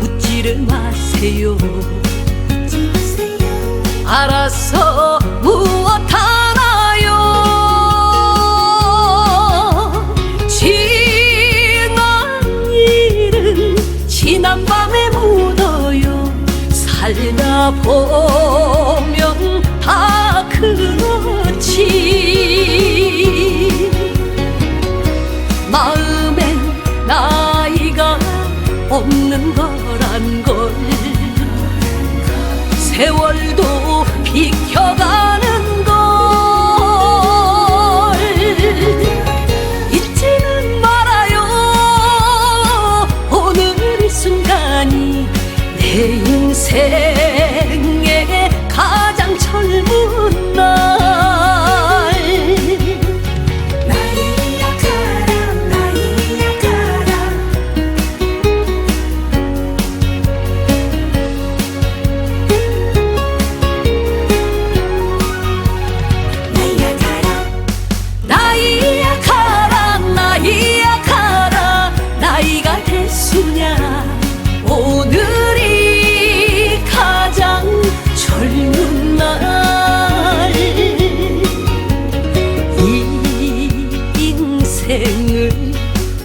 웃지를 마세요. 알아서 무엇 하나요? 지난 일은 지난 밤에 묻어요. 살다 보면 다 그렇지 없는 인생을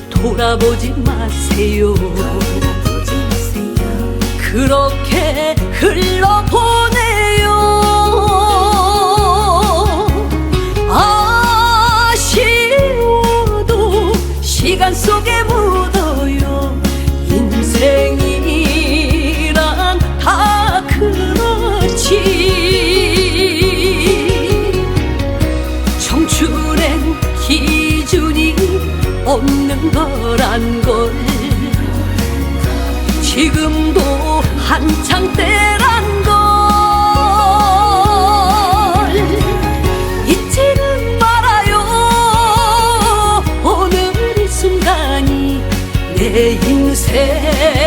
돌아보지 마세요. 보지 마세요. 그렇게 흘러보내 없는 거란 걸. 지금도 한창 때란 걸. 잊지는 말아요. 오늘 이 순간이 내 인생